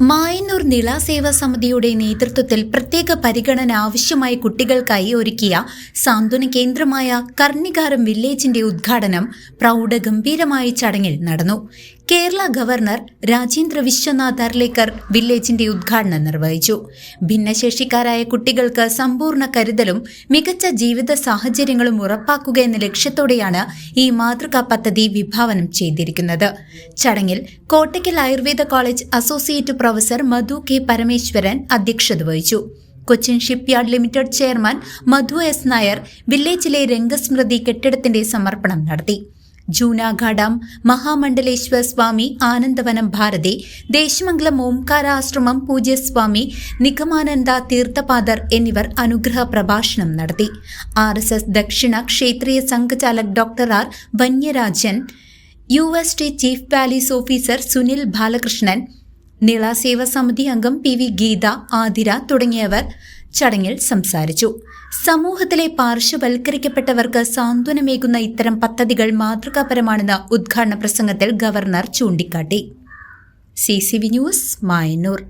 Mayannur Nila Seva സമിതിയുടെ നേതൃത്വത്തിൽ പ്രത്യേക പരിഗണന ആവശ്യമായ കുട്ടികൾക്കായി ഒരുക്കിയ സാന്ത്വന കേന്ദ്രമായ കർണികാരം വില്ലേജിന്റെ ഉദ്ഘാടനം പ്രൗഢഗംഭീരമായ ചടങ്ങിൽ നടന്നു. കേരള ഗവർണർ രാജേന്ദ്ര വിശ്വനാഥ് അർലേക്കർ വില്ലേജിന്റെ ഉദ്ഘാടനം നിർവഹിച്ചു. ഭിന്നശേഷിക്കാരായ കുട്ടികൾക്ക് സമ്പൂർണ കരുതലും മികച്ച ജീവിത സാഹചര്യങ്ങളും ഉറപ്പാക്കുക എന്ന ലക്ഷ്യത്തോടെയാണ് ഈ മാതൃകാ പദ്ധതി വിഭാവനം ചെയ്തിരിക്കുന്നത്. ചടങ്ങിൽ Kottakkal Ayurveda college associate professor Madhu K Parameswaran അധ്യക്ഷത വഹിച്ചു. Cochin shipyard limited chairman Madhu S Nair വില്ലേജിലെ രംഗസ്മൃതി കെട്ടിടത്തിന്റെ സമർപ്പണം നടത്തി. ജൂനാഘാഡം മഹാമണ്ഡലേശ്വർ സ്വാമി ആനന്ദവനം ഭാരതി ദേശമംഗലം ഓംകാരാശ്രമം പൂജ്യസ്വാമി നിഗമാനന്ദ തീർത്ഥപാദർ എന്നിവർ അനുഗ്രഹ പ്രഭാഷണം നടത്തി. ആർ എസ് എസ് ദക്ഷിണ ക്ഷേത്രീയ സംഘചാലക് doctor R Vanyarajan U S T chief police officer Sunil Balakrishnan Nila Seva Samithi അംഗം പി വി ഗീത ആതിര തുടങ്ങിയവർ ചടങ്ങിൽ സംസാരിച്ചു. സമൂഹത്തിലെ പാർശ്വവൽക്കരിക്കപ്പെട്ടവർക്ക് സാന്ത്വനമേകുന്ന ഇത്തരം പദ്ധതികൾ മാതൃകാപരമാണെന്ന് ഉദ്ഘാടന പ്രസംഗത്തിൽ ഗവർണർ ചൂണ്ടിക്കാട്ടി. C C V news Mayannur.